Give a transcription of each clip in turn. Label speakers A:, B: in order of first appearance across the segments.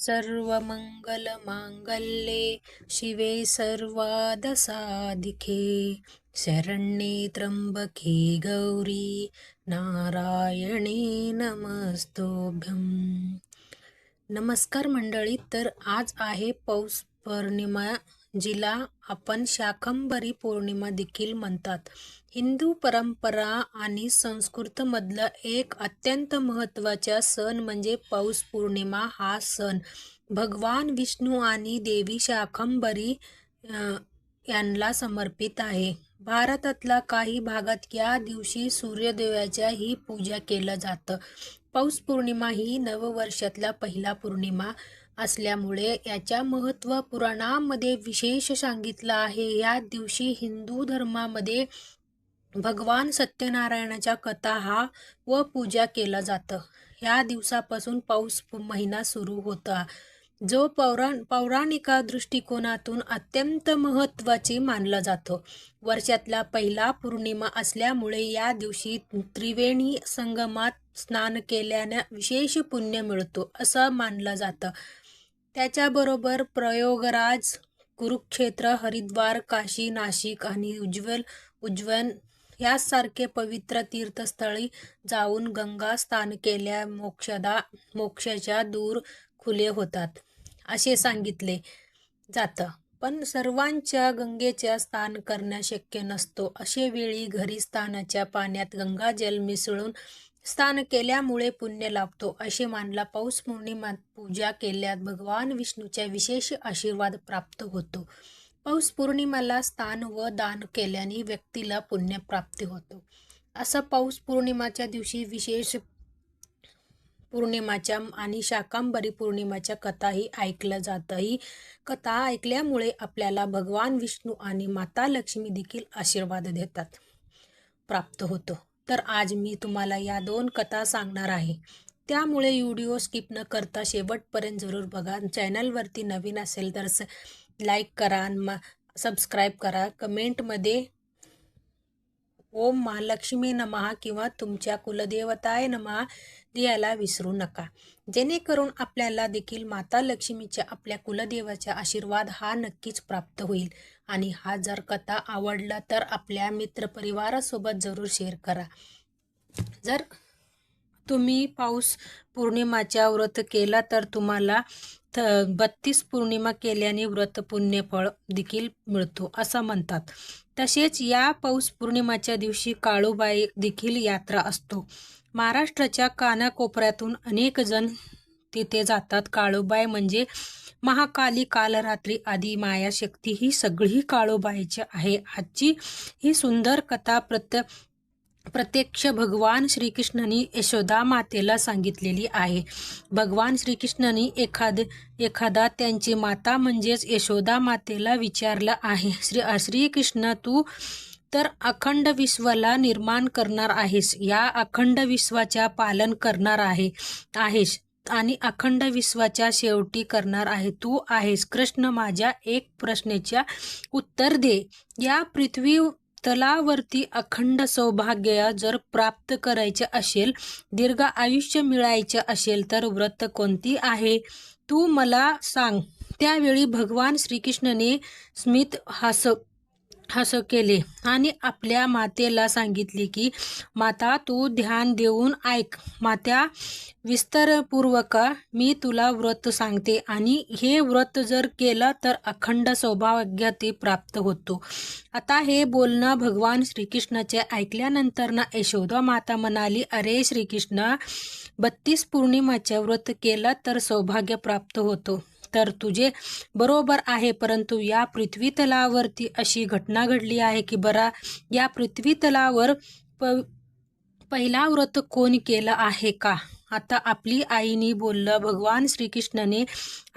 A: सर्वमङ्गलमाङ्गल्ये शिवे सर्वादसाधिके शरण्ये त्र्यम्बके गौरी नारायणे नमस्तोभ्यं नमस्कार मंडळी तर आज आहे पौष पौर्णिमा जिला आपण शाकंभरी पौर्णिमा देखील म्हणतात. हिंदू परंपरा आणि संस्कृतमधला एक अत्यंत महत्त्वाचा सण म्हणजे पौष पौर्णिमा हा सण. भगवान विष्णू आणि देवी शाकंभरी यांना समर्पित आहे. भारतातल्या काही भागात या दिवशी सूर्यदेवाच्या ही पूजा केलं जातं. पौष पौर्णिमा ही नववर्षातला पहिला पौर्णिमा असल्यामुळे याच्या महत्त्व पुराणामध्ये विशेष सांगितलं आहे. या दिवशी हिंदू धर्मामध्ये भगवान सत्यनारायणाच्या कथा हा व पूजा केलं जातं. ह्या दिवसापासून पाऊस महिना सुरू होता. जो पौराण पौराणिका दृष्टिकोनातून अत्यंत महत्त्वाची मानला जातो. वर्षातला पहिला पौर्णिमा असल्यामुळे या दिवशी त्रिवेणी संगमात स्नान केल्याने विशेष पुण्य मिळतो असं मानलं जातं. त्याच्याबरोबर प्रयोगराज कुरुक्षेत्र हरिद्वार काशी नाशिक आणि उज्ज्वल उज्जैन यासारखे पवित्र तीर्थस्थळी जाऊन गंगा स्नान केल्या मोक्षदा मोक्षाच्या दूर खुले होतात असे सांगितले जातं. पण सर्वांच्या गंगेच्या स्नान करण्या शक्य नसतो. असे वेळी घरी स्नानाच्या पाण्यात गंगाजल मिसळून स्नान केल्यामुळे पुण्य लाभतो असे मानला पौष पौर्णिमा पूजा केल्यात भगवान विष्णूच्या विशेष आशीर्वाद प्राप्त होतो. पौष पौर्णिमेला स्थान व दान केल्याने व्यक्तीला पुण्यप्राप्ती होतो. असं पौष पौर्णिमाच्या दिवशी विशेष पौर्णिमाच्या आणि शाकांबरी पौर्णिमाच्या कथाही ऐकलं जातं ही कथा ऐकल्यामुळे आपल्याला भगवान विष्णू आणि माता लक्ष्मी देखील आशीर्वाद देतात प्राप्त होतो. तर आज मी तुम्हाला या दोन कथा सांगणार आहे. त्यामुळे व्हिडिओ स्किप न करता शेवटपर्यंत जरूर बघा. चॅनलवरती नवीन असेल तर लाईक करा म सबस्क्राईब करा. कमेंटमध्ये ओम महालक्ष्मी नमहा किंवा तुमच्या कुलदेवताय नमहा लिहायला विसरू नका. जेणेकरून आपल्याला देखील माता लक्ष्मीच्या आपल्या कुलदेवाचा आशीर्वाद हा नक्कीच प्राप्त होईल. आणि हा जर कथा आवडला तर आपल्या मित्रपरिवारासोबत जरूर शेअर करा. जर तुम्ही पाऊस पौर्णिमाच्या व्रत केला तर तुम्हाला थ बत्तीस पौर्णिमा केल्याने व्रत पुण्यफळ देखील मिळतो असं म्हणतात. तसेच या पौष पौर्णिमाच्या दिवशी काळूबाई देखील यात्रा असतो. महाराष्ट्राच्या कानाकोपऱ्यातून अनेक जण तिथे जातात. काळूबाई म्हणजे महाकाली कालरात्री आदी मायाशक्ती ही सगळी काळूबाईची आहे. आजची ही सुंदर कथा प्रत्य प्रत्यक्ष भगवान श्रीकृष्णाने यशोदा मातेला सांगितलेली आहे. भगवान श्रीकृष्णाने एखाद एखादा त्यांची माता म्हणजेच यशोदा मातेला विचारलं आहे. श्री श्रीकृष्ण तू तर अखंड विश्वाला निर्माण करणार आहेस. या अखंड विश्वाच्या पालन करणार आहे आहेस आणि अखंड विश्वाच्या शेवटी करणार आहे. तू आहेस. कृष्ण माझ्या एक प्रश्नाच्या उत्तर दे. या पृथ्वी तलावरती अखंड सौभाग्य जर प्राप्त करायचे असेल दीर्घ आयुष्य मिळायचे असेल तर व्रत कोणती आहे? तू मला सांग. त्यावेळी भगवान श्रीकृष्णने स्मित हास असं केले. आणि आपल्या मातेला सांगितले की माता तू ध्यान देऊन ऐक. मात्या विस्तारपूर्वक मी तुला व्रत सांगते. आणि हे व्रत जर केलं तर अखंड सौभाग्य ते प्राप्त होतो. आता हे बोलणं भगवान श्रीकृष्णाचे ऐकल्यानंतर ना यशोदा माता म्हणाली अरे श्रीकृष्ण बत्तीस पौर्णिमाचे व्रत केलं तर सौभाग्य प्राप्त होतो. तर तुझे बरोबर आहे. परंतु या पृथ्वीतलावरती अशी घटना घडली आहे की बरा या पृथ्वीतलावर प पहिला व्रत कोण केलं आहे का? आता आपली आईनी बोललं भगवान श्रीकृष्णाने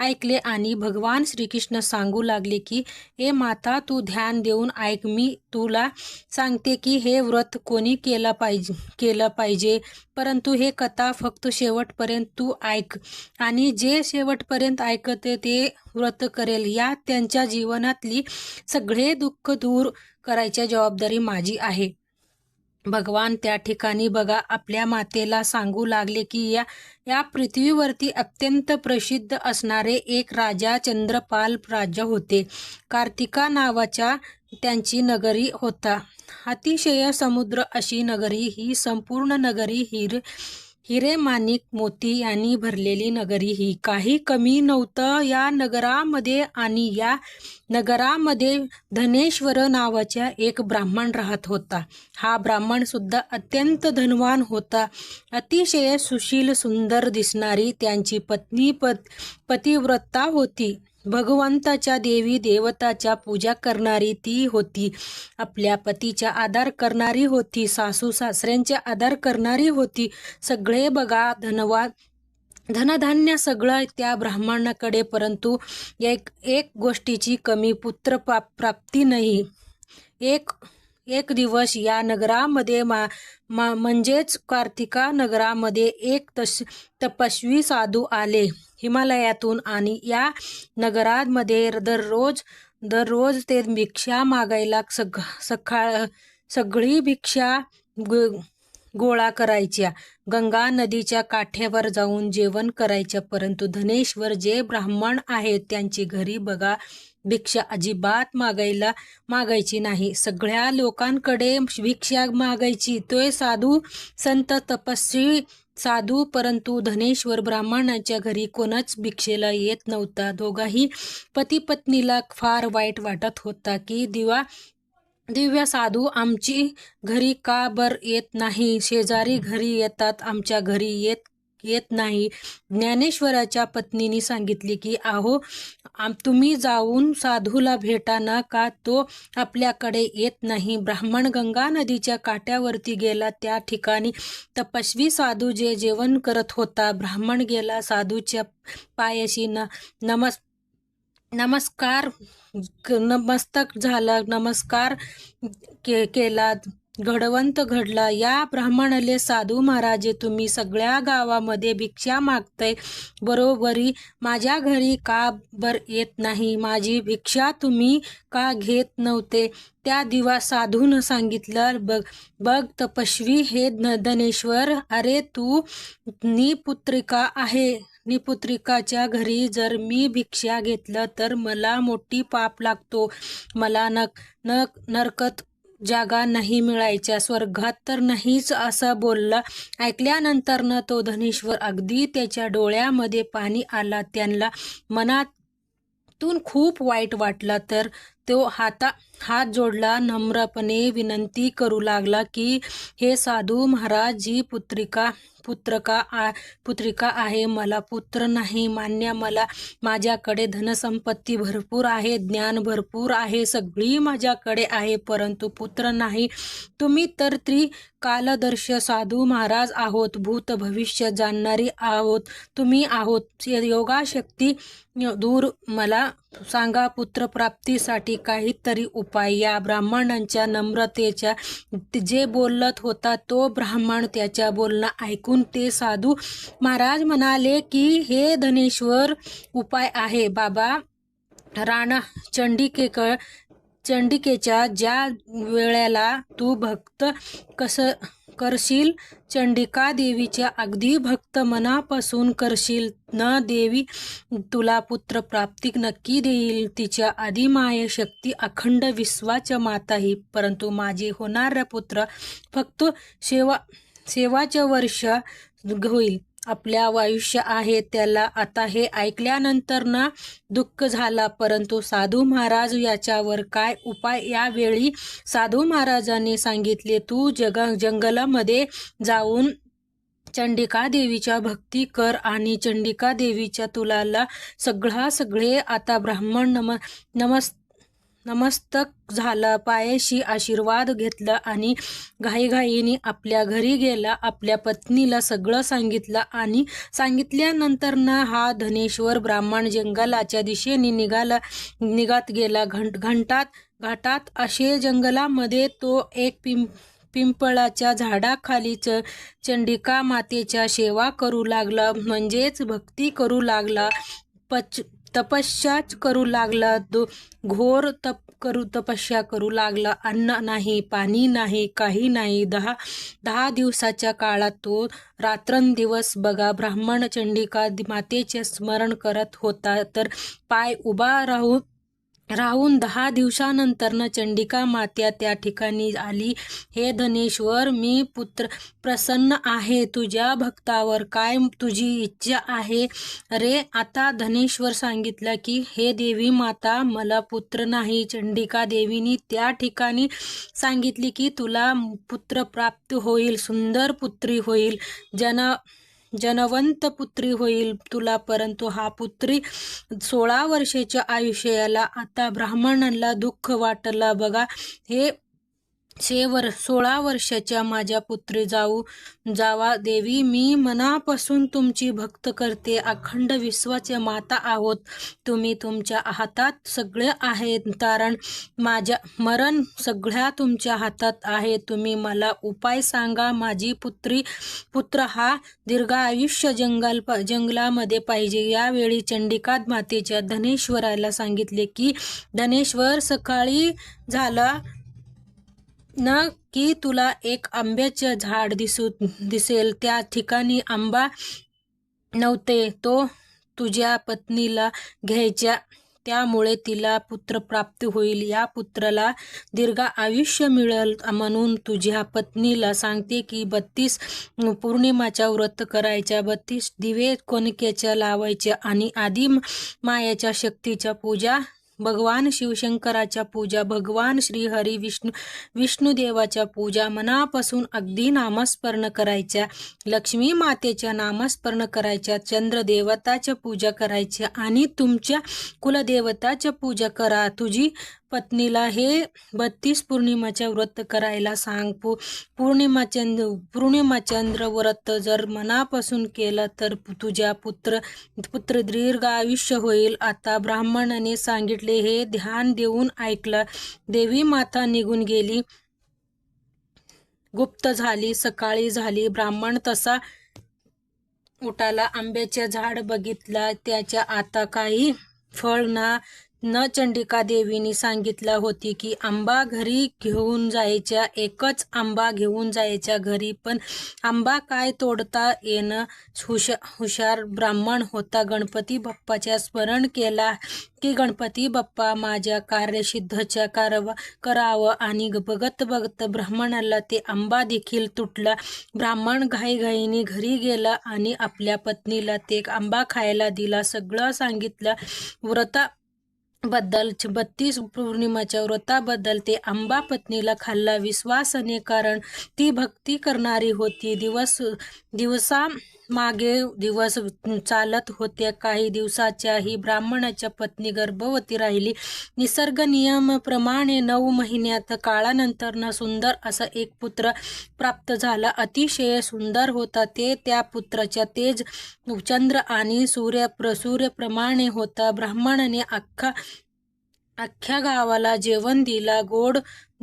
A: ऐकले आणि भगवान श्रीकृष्ण सांगू लागले की हे माता तू ध्यान देऊन ऐक मी तुला सांगते की हे व्रत कोणी केलं पाहिजे केलं पाहिजे. परंतु हे कथा फक्त शेवटपर्यंत तू ऐक आणि जे शेवटपर्यंत ऐकते ते व्रत करेल. या त्यांच्या जीवनातली सगळे दुःख दूर करायची जबाबदारी माझी आहे. भगवान त्या ठिकाणी बघा आपल्या मातेला सांगू लागले की या या पृथ्वीवरती अत्यंत प्रसिद्ध असणारे एक राजा चंद्रपाल राजा होते. कार्तिका नावाच्या त्यांची नगरी होता. अतिशय समुद्र अशी नगरी ही संपूर्ण नगरी हिर हिरे माणिक मोती यांनी भरलेली नगरी ही. काही कमी नव्हतं या नगरामध्ये आणि या नगरामध्ये धनेश्वर नावाच्या एक ब्राह्मण राहत होता. हा ब्राह्मण सुद्धा अत्यंत धनवान होता. अतिशय सुशील सुंदर दिसणारी त्यांची पत्नी पत पतिव्रता होती. भगवंताच्या देवी देवताच्या पूजा करणारी ती होती. आपल्या पतीच्या आधार करणारी होती. सासू सासऱ्यांचे आधार करणारी होती. सगळे बघा धनवाद धनधान्य सगळं त्या ब्राह्मणाकडे परंतु एक एक गोष्टीची कमी पुत्र प्राप्ती नाही. एक एक दिवस या नगरामध्ये मा मा म्हणजेच कार्तिका नगरामध्ये एक तस तपस्वी साधू आले. हिमालयातून आणि या नगरामध्ये दररोज दररोज ते भिक्षा मागायला सग सकाळ सगळी भिक्षा गोळा करायच्या. गंगा नदीच्या काठ्यावर जाऊन जेवण करायच्या परंतु धनेश्वर जे ब्राह्मण आहेत त्यांची घरी बघा भिक्षा अजिबात मागायला मागायची नाही. सगळ्या लोकांकडे भिक्षा मागायची. तो साधू संत तपस्वी साधू परंतु धनेश्वर ब्राह्मणाच्या घरी कोणच भिक्षेला येत नव्हता. दोघाही पती पत्नीला फार वाईट वाटत होता की दिवा दिव्या साधू आमची घरी का बर येत नाही? शेजारी घरी येतात आमच्या घरी येत येत नाही. ज्ञानेश्वराच्या पत्नीने सांगितले की आहो तुम्ही जाऊन साधूला भेटा ना का? तो आपल्याकडे येत नाही. ब्राह्मण गंगा नदीच्या काट्यावरती गेला. त्या ठिकाणी तपस्वी साधू जे जेवण करत होता. ब्राह्मण गेला साधूच्या पायाशी. न नमस् नमस्कार नमस्तक झाला. नमस्कार के केला. घडवंत घडला. या ब्राह्मणाले साधू महाराजे तुम्ही सगळ्या गावामध्ये भिक्षा मागतय. बरोबरी माझ्या घरी का बर येत नाही? माझी भिक्षा तुम्ही का घेत नव्हते? त्या दिवा साधून सांगितलं बघ बघ तपस्वी हे धनेश्वर अरे तू निपुत्रिका आहे. निपुत्रिकाच्या घरी जर मी भिक्षा घेतलं तर मला मोठी पाप लागतो. मला नक नक नरकत जागा नाही मिळायच्या स्वर्गात तर नाहीच असं बोलला. ऐकल्यानंतर न तो धनेश्वर अगदी त्याच्या डोळ्यामध्ये पाणी आला त्यांना मनातून खूप वाईट वाटला. तर तो हाता हात जोडला नम्रपणे विनंती करू लागला की हे साधू महाराज जी पुत्रिका पुत्रका आ पुत्रिका आहे मला पुत्र नाही मान्य मला माझ्याकडे धनसंपत्ती भरपूर आहे ज्ञान भरपूर आहे सगळी माझ्याकडे आहे परंतु पुत्र नाही. तुम्ही तर त्री कालदर्श साधू महाराज आहोत भूत भविष्य जाणणारी आहोत तुम्ही आहोत. योगाशक्ती दूर मला सांगा पुत्रप्राप्तीसाठी काहीतरी उपाय. या ब्राह्मणांच्या नम्रतेच्या जे बोलत होता तो ब्राह्मण त्याच्या बोलणं ऐकून ते साधू महाराज म्हणाले की हे धनेश्वर उपाय आहे. बाबा राणा चंडिकेकळ चंडिकेच्या ज्या वेळेला तू भक्त कसं करशील. चंडिका देवीच्या अगदी भक्त मनापासून करशील. न देवी तुला पुत्र प्राप्ती नक्की देईल. तिच्या आदिमाय शक्ती अखंड विश्वाच्या माता ही परंतु माझे होणारा पुत्र फक्त सेवा सेवाच्या वर्ष होईल. आपल्या आयुष्य आहे त्याला आता हे ऐकल्यानंतर ना दुःख झाला. परंतु साधू महाराज याच्यावर काय उपाय? यावेळी साधू महाराजांनी सांगितले तू जग जंगलामध्ये जाऊन चंडिका देवीच्या भक्ती कर आणि चंडिका देवीच्या तुलाला सगळा सगळे आता ब्राह्मण नम नमस् नमस्तक झाला. पायाशी आशीर्वाद घेतला आणि घाईघाईने आपल्या घरी गेला. आपल्या पत्नीला सगळं सांगितलं आणि सांगितल्यानंतर ना हा धनेश्वर ब्राह्मण जंगलाच्या दिशेने निघाला. निघत गेला. घंट घंटात घाटात असे जंगलामध्ये तो एक पिं पिंपळाच्या झाडाखाली च चंडिका मातेच्या सेवा करू लागला. म्हणजेच भक्ती करू लागला. पच तपश्चाच करू लागला दो घोर तप करू तपस्या करू लागला. अन्न नाही पाणी नाही काही नाही. दहा दहा दिवसाच्या काळात तो रात्रंदिवस बघा ब्राह्मण चंडिका मातेचे स्मरण करत होता. तर पाय उभा राहून राहून दहा दिवसानंतरनं चंडिका मात्या त्या ठिकाणी आली. हे धनेश्वर मी पुत्र प्रसन्न आहे. तुझ्या भक्तावर काय तुझी इच्छा आहे? रे आता धनेश्वर सांगितलं की हे देवी माता मला पुत्र नाही. चंडिका देवीनी त्या ठिकाणी सांगितली की तुला पुत्र प्राप्त होईल. सुंदर पुत्री होईल. जन जनवंत पुत्री होईल तुला परंतु हा पुत्री सोळा वर्षाच्या आयुष्याला आता ब्राह्मणांना दुःख वाटला. बघा हे शेवर सोळा वर्षाच्या माझ्या पुत्री जाऊ जावा देवी मी मनापासून तुमची भक्त करते. अखंड विश्वाचे माता आहोत. तुम्ही तुमच्या हातात सगळे आहेत. कारण माझ्या मरण सगळ्या तुमच्या हातात आहे. तुम्ही मला उपाय सांगा. माझी पुत्री पुत्र हा दीर्घ आयुष्य जंगल जंगलामध्ये पाहिजे. यावेळी चंडिका मातेच्या धनेश्वराला सांगितले की धनेश्वर सकाळी झाला न की तुला एक आंब्याचे झाड दिसू दिसेल. त्या ठिकाणी आंबा नव्हते. तो तुझ्या पत्नीला घ्यायच्या त्यामुळे तिला पुत्र प्राप्त होईल. या पुत्राला दीर्घ आयुष्य मिळेल म्हणून तुझ्या पत्नीला सांगते की बत्तीस पौर्णिमाच्या व्रत करायच्या. बत्तीस दिवे कोणक्याच्या लावायच्या आणि आदिम मायाच्या शक्तीच्या पूजा भगवान शिवशंकराच्या पूजा भगवान श्रीहरी विष्णू विष्णुदेवाच्या पूजा मनापासून अगदी नामस्मरण करायच्या लक्ष्मी मातेच्या नामस्मरण करायच्या चंद्रदेवताच्या पूजा करायच्या आणि तुमच्या कुलदेवताच्या पूजा करा. तुझी पत्नीला हे बत्तीस पौर्णिमाच्या व्रत करायला सांग. पू पौर्णिमाचंद्र पौर्णिमाचंद्र व्रत जर मनापासून केलं तर तुझ्या पुत्र पुत्र दीर्घ आयुष्य होईल. आता ब्राह्मणाने सांगितले हे ध्यान देऊन ऐकलं. देवी माता निघून गेली. गुप्त झाली सकाळी झाली. ब्राह्मण तसा उठाला. आंब्याचे झाड बघितला. त्याच्या आता काही फळ ना न चंडिका देवीनी सांगितलं होती की आंबा घरी घेऊन जायच्या एकच आंबा घेऊन जायच्या घरी. पण आंबा काय तोडता येणं? हुशा हुशार ब्राह्मण होता. गणपती बाप्पाच्या स्मरण केला की गणपती बाप्पा माझ्या कार्यसिद्धच्या कारवा करावं आणि बघत बघत ब्राह्मणाला ते आंबा देखील तुटला. ब्राह्मण घाईघाईने घरी गेला आणि आपल्या पत्नीला ते आंबा खायला दिला. सगळं सांगितलं. व्रता बद्दल बत्तीस पौर्णिमाच्या व्रताबद्दल ते आंबा पत्नीला खाल्ला विश्वासने कारण ती भक्ती करणारी होती. दिवस दिवसा मागे दिवस चालत होते. काही दिवसाच्या ही ब्राह्मणाच्या पत्नी गर्भवती राहिली. निसर्ग नियमाप्रमाणे नऊ महिन्यात काळानंतर न सुंदर असा एक पुत्र प्राप्त झाला. अतिशय सुंदर होता ते. त्या पुत्राच्या तेज चंद्र आणि सूर्य सूर्यप्रमाणे होता. ब्राह्मणाने अख्खा अख्ख्या गावाला जेवण दिला गोड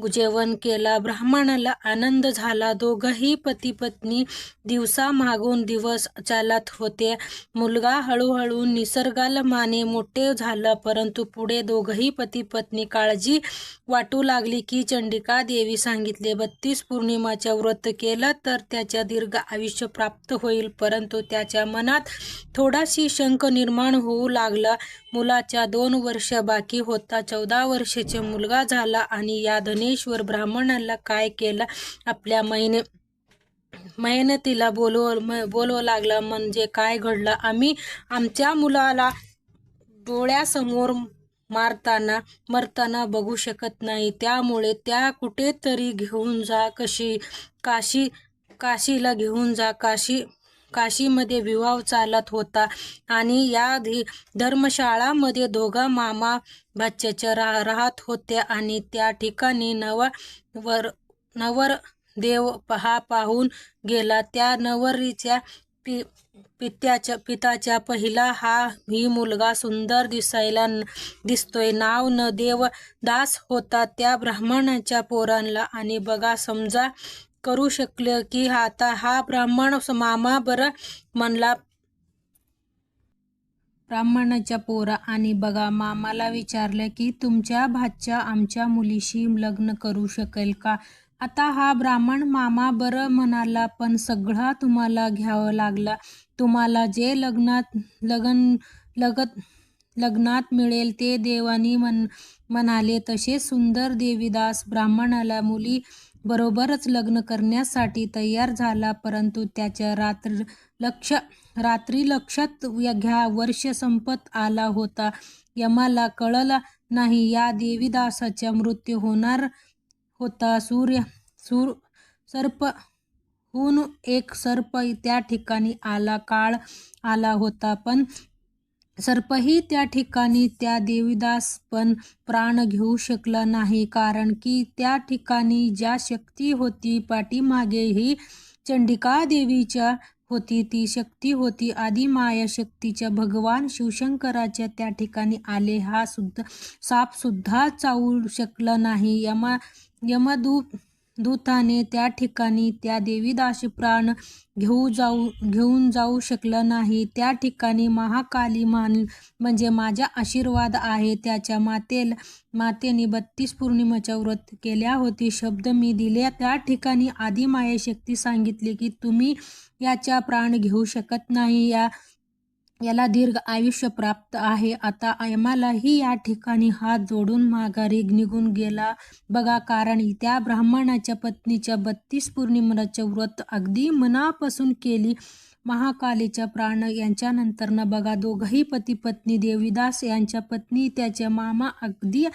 A: जेवण केला ब्राह्मणाला आनंद झाला. दोघही पती पत्नी दिवसा मागून दिवस चालत होते. मुलगा हळूहळू निसर्गाला माने मोठे झालं परंतु पुढे दोघही पती पत्नी काळजी वाटू लागली की चंडिका देवी सांगितले बत्तीस पौर्णिमाच्या व्रत केलं तर त्याच्या दीर्घ आयुष्य प्राप्त होईल परंतु त्याच्या मनात थोडाशी शंक निर्माण होऊ लागला. मुलाच्या दोन वर्ष बाकी होता. चौदा वर्षाचे मुलगा झाला आणि या धने परमेश्वर ब्राह्मणाला काय केलं? आपल्या महिने मेहनतीला बोलव बोलव लागला. म्हणजे काय घडलं? आम्ही आमच्या मुलाला डोळ्यासमोर मारताना मरताना बघू शकत नाही. त्यामुळे त्या कुठेतरी घेऊन जा कशी काशी काशीला घेऊन जा. काशी काशीमध्ये विवाह चालत होता. आणि या धर्मशाळामध्ये दोघा मामा भाच्याच्या रा राहत होत्या. आणि त्या ठिकाणी नवा वर नवर देव पहा पाहून गेला. त्या नवरीच्या पि पित्याच्या पिताच्या पहिला हा ही मुलगा सुंदर दिसायला दिसतोय. नाव न देव दास होता त्या ब्राह्मणाच्या पोरांना आणि बघा समजा करू शकले की आता हा ब्राह्मण मामा बरं म्हणला. ब्राह्मणाच्या पोरा आणि बघा मामाला विचारलं की तुमच्या भाच्या आमच्या मुलीशी लग्न करू शकेल का? आता हा ब्राह्मण मामा बरं म्हणाला पण सगळा तुम्हाला घ्यावं लागला. तुम्हाला जे लग्नात लगन लगत लग्नात मिळेल ते देवानी म्हण म्हणाले. तसे सुंदर देवीदास ब्राह्मणाला मुली बरोबरच लग्न करण्यासाठी तयार झाला परंतु त्याच्या रात्र लक्ष रात्री लक्षात घ्या वर्ष संपत आला होता. यमाला कळला नाही या देवीदासाचा मृत्यू होणार होता. सूर्य सूर सर्प हून एक सर्प त्या ठिकाणी आला काळ आला होता पण सर्पही त्या ठिकाणी त्या देवीदास पण प्राण घेऊ शकला नाही कारण की त्या ठिकाणी ज्या शक्ती होती पाठीमागे ही चंडिका देवीच्या होती ती शक्ती होती आदिमाया माया शक्तीच्या भगवान शिवशंकराच्या त्या ठिकाणी आले. हा सुद्धा साप सुद्धा चावू शकला नाही. यमा यमदूत दूताने त्या ठिकाणी त्या देवीदाशी प्राण घेऊ जाऊ घेऊन जाऊ शकलं नाही. त्या ठिकाणी महाकाली मान म्हणजे माझा आशीर्वाद आहे. त्याच्या मातेल मातेने बत्तीस पौर्णिमेच्या व्रत केल्या होती. शब्द मी दिले. त्या ठिकाणी आदिमाया शक्ती सांगितली की तुम्ही याच्या प्राण घेऊ शकत नाही. या याला दीर्घ आयुष्य प्राप्त आहे. आता ऐमालाही या ठिकाणी हात जोडून माघारी निघून गेला. बघा कारण त्या ब्राह्मणाच्या पत्नीच्या बत्तीस पौर्णिमेचं व्रत अगदी मनापासून केली. महाकालीच्या प्राण यांच्यानंतरनं बघा दोघंही पती पत्नी देवीदास यांच्या पत्नी त्याचे मामा अगदी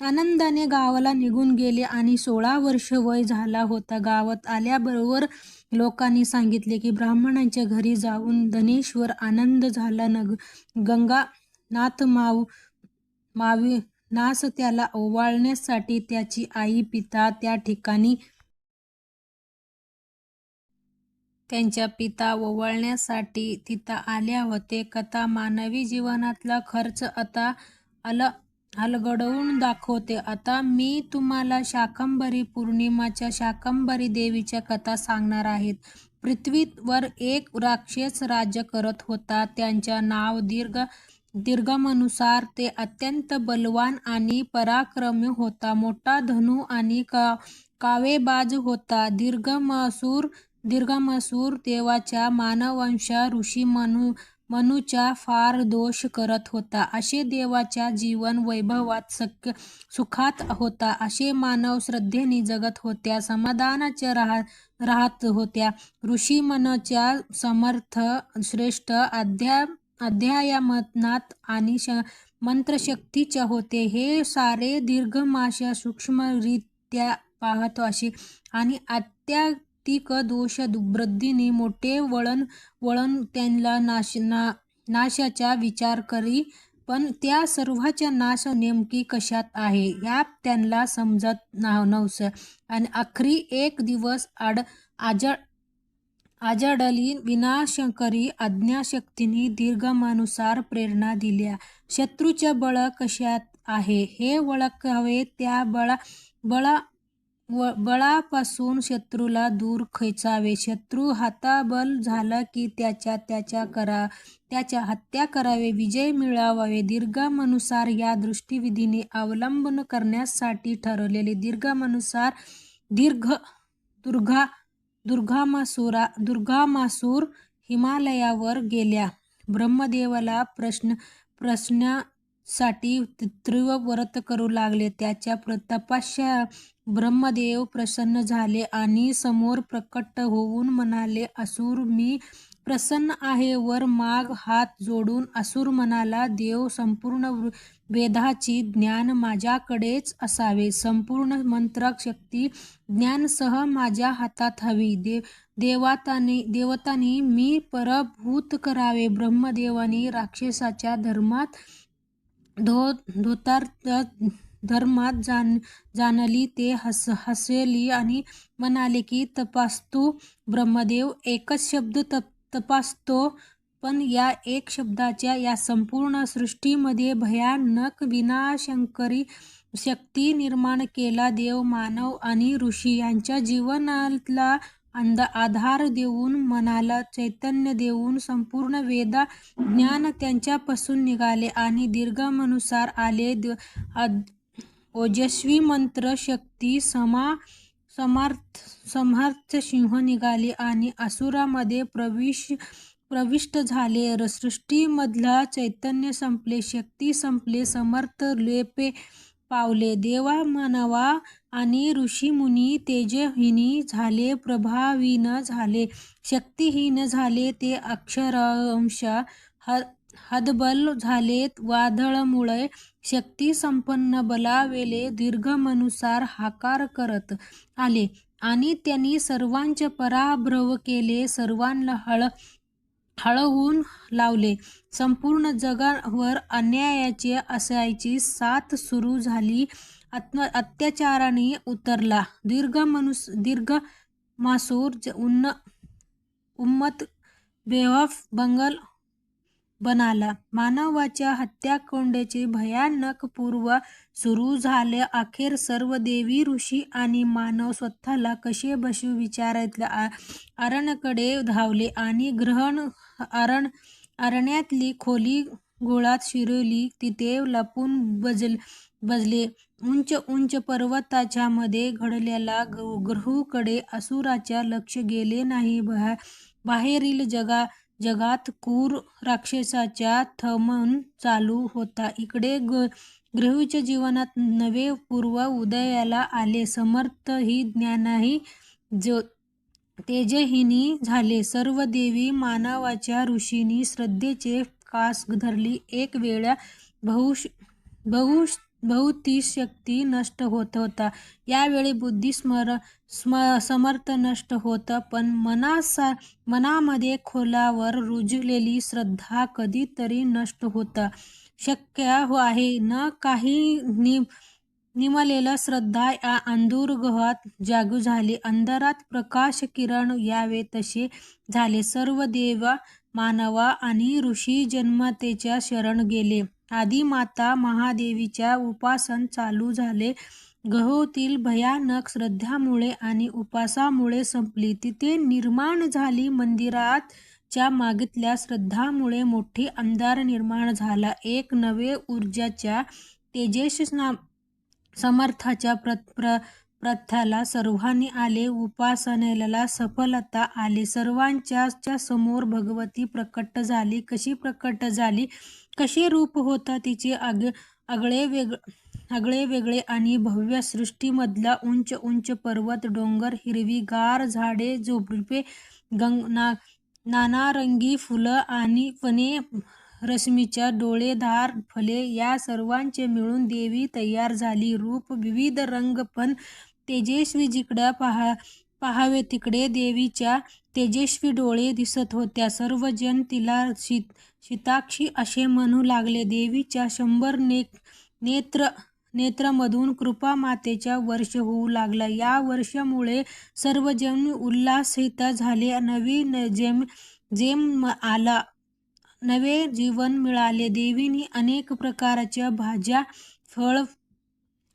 A: आनंदाने गावाला निघून गेले आणि सोळा वर्ष वय झाला होता. गावात आल्याबरोबर लोकांनी सांगितले की ब्राह्मणांच्या घरी जाऊन धनेश्वर आनंद झाला. न गंगा नाथ माव मावी नास त्याला ओवाळण्यासाठी त्याची आई पिता त्या ठिकाणी त्यांच्या पिता ओवाळण्यासाठी तिथं आल्या होते. कथा मानवी जीवनातला खर्च आता अल हलगडवून दाखवते. आता मी तुम्हाला शाकंभरी पौर्णिमाच्या शाकंभरी देवीच्या कथा सांगणार आहेत पृथ्वीवर एक राक्षस राज्य करत होता. त्यांच्या नाव दीर्घ दीर्घमनुसार ते अत्यंत बलवान आणि पराक्रमी होता. मोठा धनु आणि का कावेबाज होता. दीर्घमसूर दीर्घमसूर देवाच्या मानवंशा ऋषी मनु मनूचा फार दोष करत होता. असे देवाच्या जीवन वैभवात सक सुखात होता. असे मानव श्रद्धेने जगत होत्या. समाधानाच्या राह राहत होत्या. ऋषी मनच्या समर्थ श्रेष्ठ अध्या अध्यायामनात आणि श मंत्रशक्तीच्या होते. हे सारे दीर्घमाशा सूक्ष्मरित्या पाहतो असे आणि अत्या क दोष वृद्धीने मोठे वळण वळण त्यांना नाश ना नाशाचा विचार करी पण त्या सर्वाचा नाश नेमकी कशात आहे या त्यांना समजत नव्हतं. आणि आखरी एक दिवस आड आजड आजडली विनाशंकरी आज्ञाशक्तीने दीर्घमानुसार प्रेरणा दिल्या. शत्रूच्या बळ कशात आहे हे ओळखावे त्या बळा बळा व बळापासून शत्रूला दूर खेचावे. शत्रू हाताबल झाला की त्याच्या त्याच्या करा त्याच्या हत्या करावे विजय मिळवावे. दीर्घामानुसार या दृष्टीविधीने अवलंबन करण्यासाठी ठरवलेले दीर्घामानुसार दीर्घ दुर्गा दुर्गामासुरा दुर्गामासूर हिमालयावर गेल्या. ब्रह्मदेवाला प्रश्न प्रश्न साठी तीव्र व्रत करू लागले. त्याच्या तपास्या ब्रह्मदेव प्रसन्न झाले आणि समोर प्रकट होऊन म्हणाले असुर मी प्रसन्न आहे. वर माग हात जोडून असुर म्हणाला देव संपूर्ण वेदाची ज्ञान माझ्याकडेच असावे. संपूर्ण मंत्र शक्ती ज्ञानसह माझ्या हातात हवी. देव देवाताने देवतांनी मी परभूत करावे. ब्रह्मदेवानी राक्षसाच्या धर्मात धो धोतार धर्मात जाण जाणली ते हस हसली आणि म्हणाले की तपासतो ब्रह्मदेव एकच शब्द तप तपासतो पण या एक शब्दाच्या या संपूर्ण सृष्टीमध्ये भयानक विनाशंकरी शक्ती निर्माण केला देव मानव आणि ऋषी यांच्या जीवनातला अंध आधार देऊन मनाला चैतन्य देऊन संपूर्ण वेदा ज्ञान त्यांच्यापासून निघाले आणि दीर्घानुसार आले. द- ओजस्वी मंत्र शक्ती समा समार्थ समर्थ सिंह निघाले आणि असुरामध्ये प्रविश प्रविष्ट झाले. सृष्टीमधला चैतन्य संपले शक्ती संपले समर्थ लेपे पावले. देवा मानवा आणि ऋषीमुनी तेजहीनी झाले प्रभावीन झाले शक्तिहीन झाले ते अक्षरशः ह हदबल झाले वादळमुळे शक्ती संपन्न बलावेले दीर्घमनुसार हाकार करत आले. आणि त्यांनी सर्वांचे पराभ्रव केले सर्वांना हळ हळवून लावले. संपूर्ण जगावर अन्यायाची असायची साथ सुरू झाली. आत्म अत्याचाराने उतरला. दीर्घ मनुस दीर्घ मासूर उन्न उम्मत बेवफ बंगल बनाला. मानवाच्या हत्याकोंड्याचे भयानक पूर्व सुरू झाले. अखेर सर्व देवी ऋषी आणि मानव स्वतःला कसे बसू विचारातल्या आ- अरण्याकडे धावले आणि ग्रहण अरण अरण्यातली खोली गोळात शिरवली तिथे लपून बजल बजले. उंच उंच पर्वताच्या मध्ये घडलेला ग- ग्रहूकडे असुराच्या लक्ष गेले नाही. बा- बाहेरील जगा जगात क्रूर राक्षसाच्या थमन चालू होता. इकडे ग ग्रहूच्या जीवनात नवे पूर्व उदयाला आले. समर्थ ही ज्ञानाही जो तेजहीनी झाले. सर्व देवी मानवाच्या ऋषींनी श्रद्धेचे कास धरली. एक वेळा बहुश बहु बहुती शक्ती नष्ट होत होता. यावेळी बुद्धी स्मर स्म समर्थ नष्ट होत पण मनासा मनामध्ये खोलावर रुजलेली श्रद्धा कधीतरी नष्ट होता. शक्य हो आहे न काही नि निमलेला श्रद्धा या अंधुरगृहात जागू झाली. अंधारात प्रकाश किरण यावे तसे झाले. सर्व देव मानवा आणि ऋषी जन्मतेच्या शरण गेले. आधी माता महादेवीच्या उपासन चालू झाले. गहोतील भयानक श्रद्धामुळे आणि उपासामुळे संपली. तिथे निर्माण झाली मंदिरात च्या मागितल्या श्रद्धामुळे मोठी अंधार निर्माण झाला. एक नवे ऊर्जाच्या तेजस समर्थाच्या प्र प्र प्रथाला सर्वांनी आले उपासनेला सफलता आली. सर्वांच्या समोर भगवती प्रकट झाली. कशी प्रकट झाली? कसे रूप होता तिचे आग आगळे वेग आगळे वेगळे आणि भव्य सृष्टीमधला उंच उंच पर्वत डोंगर हिरवी गार झाडे झोपडपे गंग ना नानारंगी फुलं आणि फणे रश्मीच्या डोळेधार फले या सर्वांचे मिळून देवी तयार झाली. रूप विविध रंग पण तेजस्वी जिकडं पहा पाहावे तिकडे देवीच्या तेजस्वी डोळे दिसत होत्या. सर्वजण तिला शीत शीताक्षी असे म्हणू लागले. देवीच्या शंभर ने नेत्र नेत्रामधून कृपा मातेच्या वर्ष होऊ लागला. या वर्षामुळे सर्वजण उल्हासित झाले. नवीन जेम जेम आला. नवे जीवन मिळाले. देवीने अनेक प्रकारच्या भाज्या फळ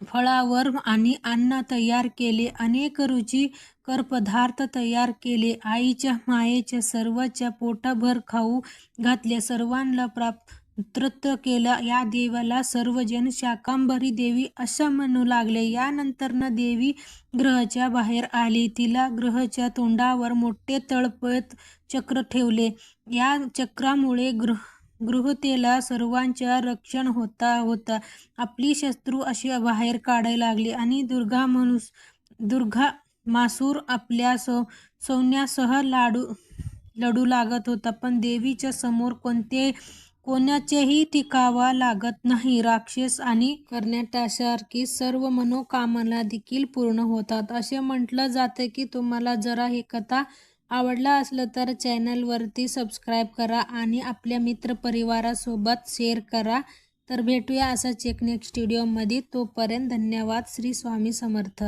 A: फळावर आणि अन्न तयार केले. अनेक रुचिकर पदार्थ तयार केले. आईच्या मायेच्या सर्वच्या पोटाभर खाऊ घातले सर्वांना प्राप्त प्राप्तृत्व केलं. या देवाला सर्वजण शाकांबरी देवी असं म्हणू लागले. यानंतरनं देवी ग्रहाच्या बाहेर आली. तिला ग्रहाच्या तोंडावर मोठे तळपत चक्र ठेवले. या चक्रामुळे ग्रह गृहतेला सर्वांच्या रक्षण होता होता. आपली शत्रू अशी बाहेर काढायला लागली आणि दुर्गा मनुस दुर्गा मासूर आपल्या सौ सोन्यासह लाडू लढू लागत होता. पण देवीच्या समोर कोणते कोणाचेही टिकावा लागत नाही. राक्षस आणि करण्यासारखी सर्व मनोकामना देखील पूर्ण होतात. असे म्हटलं जातं की तुम्हाला जरा ही कथा आवडला असलं तर चॅनलवरती सबस्क्राईब करा आणि आपल्या मित्रपरिवारासोबत शेअर करा. तर भेटूया असाच एक नेक्स्ट व्हिडिओमध्ये तोपर्यंत धन्यवाद. श्री स्वामी समर्थ.